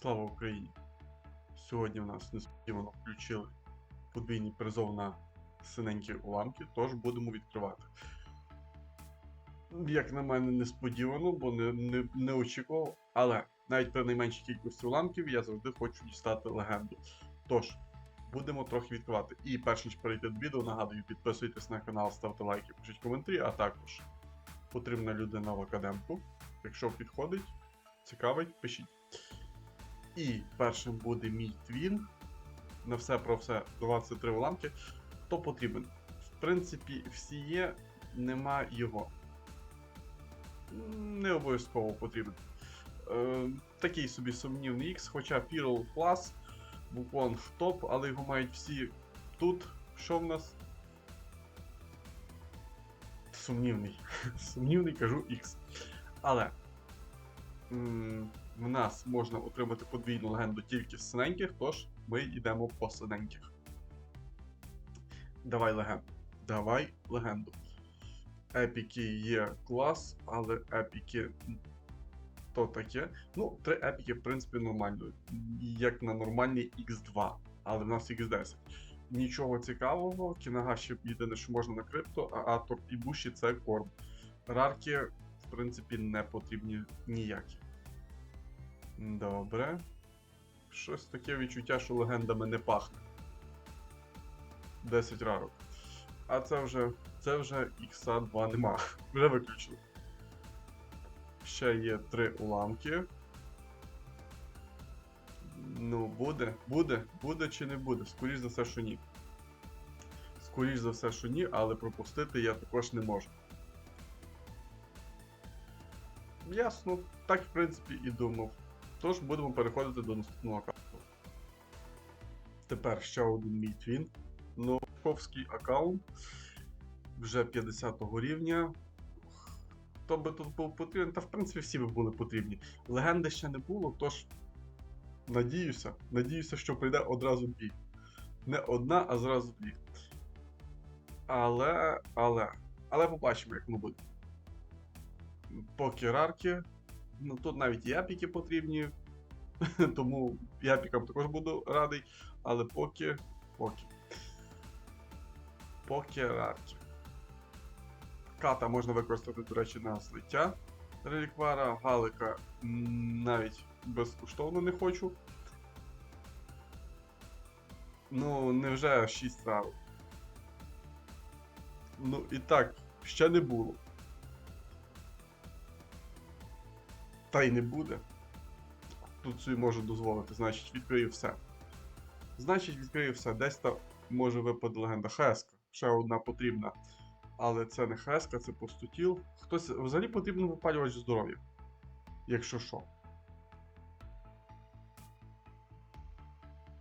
Слава Україні! Сьогодні в нас несподівано включили подвійний призов на синенькі уламки, тож будемо відкривати. Як на мене, несподівано, бо не, не, не очікував. Але навіть при найменшій кількості уламків я завжди хочу дістати легенду. Тож, будемо трохи відкривати. І перш ніж перейти до відео, нагадую, підписуйтесь на канал, ставте лайки, пишіть коментарі, а також потрібна людина в академку. Якщо підходить, цікавить, пишіть. І першим буде мій твін. На все про все 23 уламки. Хто потрібен? В принципі, всі є, нема його. Не обов'язково потрібен. Е, такий собі сумнівний X, хоча Pyrrol клас, Букон в топ, але його мають всі тут. Що в нас? Сумнівний. Сумнівний кажу X. Але м, в нас можна отримати подвійну легенду тільки з синеньких, тож ми йдемо по синеньких. Давай легенду. Давай легенду. Епіки є клас, але епіки то таке. Ну, три епіки, в принципі, нормально. Як на нормальний X2, але в нас X10. Нічого цікавого, Кінагаші єдине, що можна на крипто, а Атор і Буші це корм. Рарки, в принципі, не потрібні ніякі. Добре. Щось таке відчуття, що легендами не пахне. 10 рарок. А це вже. Це вже Ікса 2 нема. Вже виключили. Ще є 3 уламки. Ну, буде, буде, буде чи не буде. Скоріш за все, що ні. Скоріш за все, що ні, але пропустити я також не можу. Ясно, так в принципі і думав. Тож будемо переходити до наступного аккаунту. Тепер ще один мій твін. Новковський аккаунт. Вже 50 рівня. Хто би тут був потрібен? Та в принципі всі би були потрібні. Легенди ще не було, тож надіюся, надіюся, що прийде одразу дві. Не одна, а зразу дві. Але, але, але побачимо, як воно буде. Поки рарки. Ну тут навіть і епіки потрібні. Тому я епікам також буду радий. Але поки. Поки. Поки рарки. Ката можна використати, до речі, на злиття реліквара. Галика навіть безкоштовно не хочу. Ну, невже 6 рарок. Ну і так, ще не було. Та й не буде. Тут собі можу дозволити, значить відкрию все. Значить, відкрию все. Десь там може випаде легенда. Хеска. Ще одна потрібна. Але це не хеска, це пустотіл. Хтось взагалі потрібен випалювач здоров'я. Якщо що.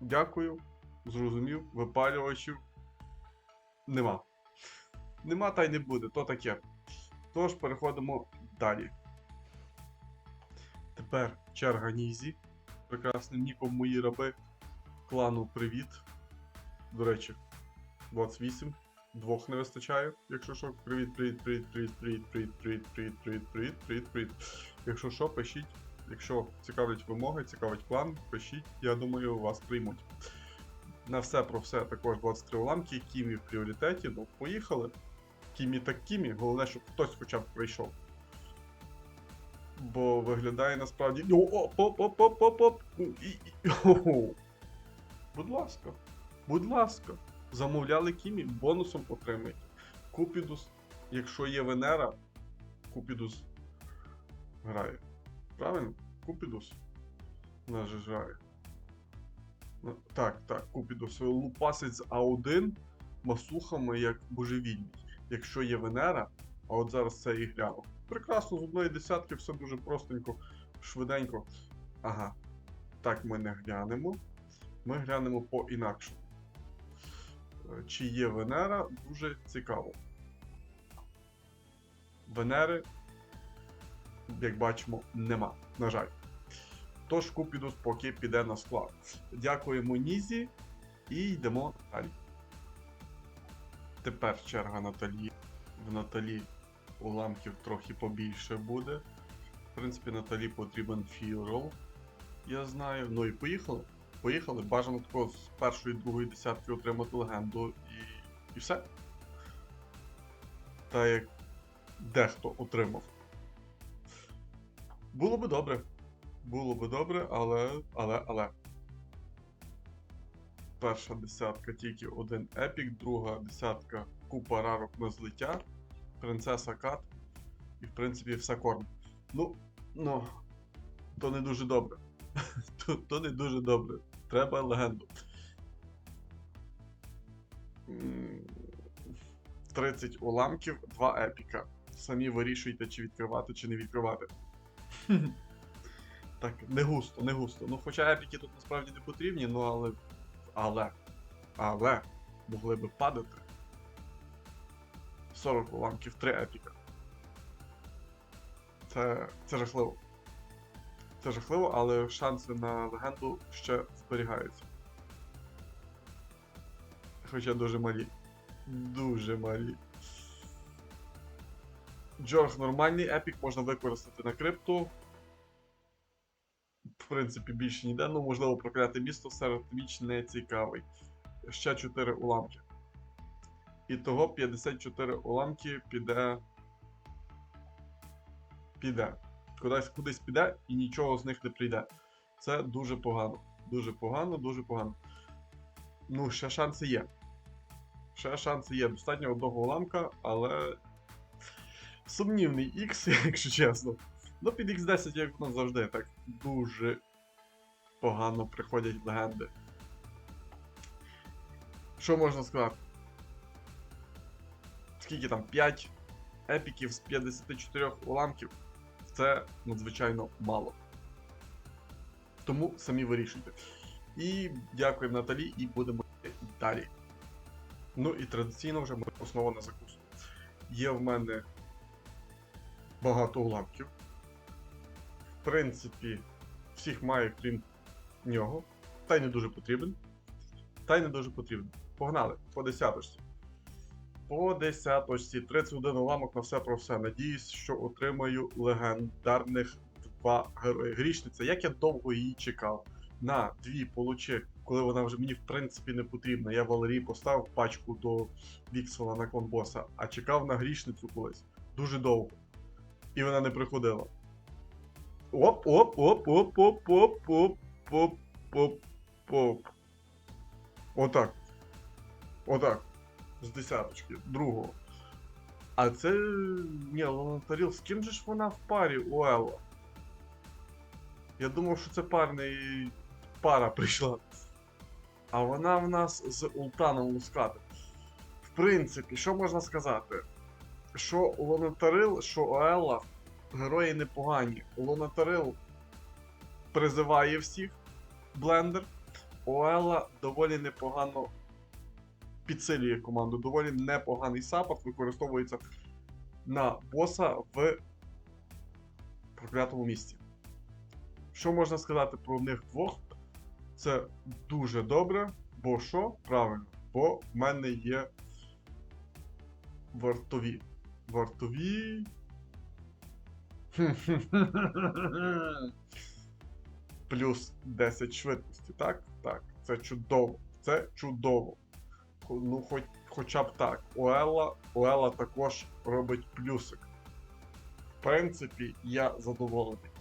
Дякую. Зрозумів, випалювачів нема. Нема та й не буде, то таке. Тож переходимо далі. Тепер черга Нізі. Прекрасним ніком мої раби. Клану привіт. До речі, 28. Двох не вистачає. Якщо що, привіт, привіт, привіт, привіт, привіт, привіт, привіт, привіт, привіт, привіт, привіт, привіт. Якщо що, пишіть. Якщо цікавлять вимоги, цікавить план, пишіть, я думаю, вас приймуть. На все про все також 23 уламки, Кімі в пріоритеті. Ну, поїхали. Кімі так Кімі, головне, щоб хтось хоча б прийшов. Бо виглядає насправді. О, оп, оп, оп, оп, оп, оп. І, і, о, Будь ласка, будь ласка. Замовляли Кімі, бонусом отримаєте. Купідус, якщо є Венера, Купідус грає. Правильно? Купідус. У же грає. Ну, Так, так, Купідус лупасить з А1 масухами як божевільний. Якщо є Венера, а от зараз це і гляну. Прекрасно, з одної десятки все дуже простенько, швиденько. Ага. Так ми не глянемо. Ми глянемо по інакшому. Е, Чи є Венера, дуже цікаво. Венери, як бачимо, нема, на жаль. Тож Купідус поки піде на склад. Дякуємо Нізі і йдемо далі. Тепер черга Наталі. В Наталі уламків трохи побільше буде. В принципі, Наталі потрібен фірол. Я знаю. Ну і поїхали. Поїхали. Бажано такого з першої, другої десятки отримати легенду і. і все. Та як дехто отримав. Було би добре. Було би добре, але. але, але. Перша десятка тільки один епік, друга десятка купа рарок на злиття, принцеса Кат. І в принципі все корм. Ну, ну, то не дуже добре. то, то не дуже добре. Треба легенду. 30 уламків, 2 епіка. Самі вирішуйте, чи відкривати, чи не відкривати. так, не густо, не густо. Ну, хоча епіки тут насправді не потрібні, ну але. Але. Але. Могли би падати. 40 уламків, 3 епіка. Це, це жахливо. Це жахливо, але шанси на легенду ще зберігаються. Хоча дуже малі. Дуже малі. Джорг нормальний епік можна використати на крипту. В принципі, більше ніде, ну можливо прокляти місто серед міч не цікавий. Ще 4 уламки. І того 54 уламки піде. Піде. Кудись, кудись піде і нічого з них не прийде. Це дуже погано. Дуже погано, дуже погано. Ну, ще шанси є. Ще шанси є. Достатньо одного уламка, але. Сумнівний X, якщо чесно. Ну, під X10, як воно завжди, так дуже погано приходять легенди. Що можна сказати? Скільки там? 5 епіків з 54 уламків. Це надзвичайно мало. Тому самі вирішуйте. І дякуємо Наталі, і будемо далі. Ну і традиційно вже ми основа на закуску. Є в мене багато уламків. В принципі, всіх маю, крім нього. Та й не дуже потрібен. Та й не дуже потрібен. Погнали, по десяточці. По десяточці 31 уламок на все про все. Надіюсь, що отримаю легендарних два герої. Грішниця, як я довго її чекав. На дві получи, коли вона вже мені в принципі не потрібна. Я Валерій поставив пачку до Віксела на конбоса, а чекав на грішницю колись. Дуже довго. І вона не приходила. Оп, оп, оп, оп, оп, оп, оп, оп, оп, оп. Отак. Отак. З десяточки, другого. А це. Ні, Ланатаріл, з ким же ж вона в парі у Елла? Я думав, що це парний пара прийшла. А вона в нас з Ултаном Мускатом. В принципі, що можна сказати? Що Лонатарил, що Оелла герої непогані. Лонатарил призиває всіх блендер. Оелла доволі непогано підсилює команду. Доволі непоганий саппорт використовується на боса в проклятому місці. Що можна сказати про них двох? Це дуже добре, бо що? Правильно, бо в мене є вартові. Вартові. Плюс 10 швидкості, так? Так, це чудово. Це чудово. Ну, хоч, хоча б так. Оела, Оела також робить плюсик. В принципі, я задоволений.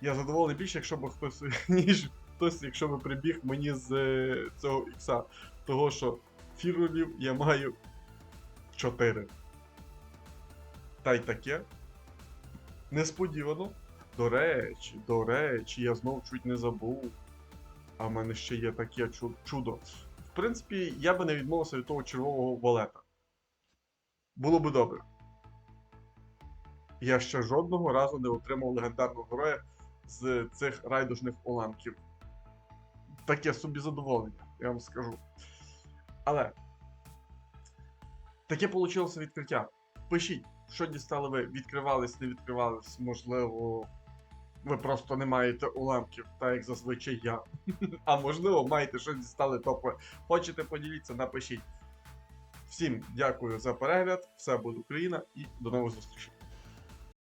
Я задоволений більше, якщо б хтось, ніж хтось, якщо б прибіг мені з е, цього ікса. Того, що фірулів я маю 4. Та й таке. Несподівано. До речі, до речі, я знов чуть не забув. А в мене ще є таке чудо. В принципі, я би не відмовився від того червового валета. Було би добре. Я ще жодного разу не отримав легендарного героя з цих райдужних уламків. Таке собі задоволення, я вам скажу. Але таке вийшло відкриття. Пишіть, що дістали ви, відкривались, не відкривались, можливо, ви просто не маєте уламків, так як зазвичай я. А можливо, маєте щось дістали топове. Хочете поділіться, напишіть. Всім дякую за перегляд, все буде Україна і до нових зустрічей.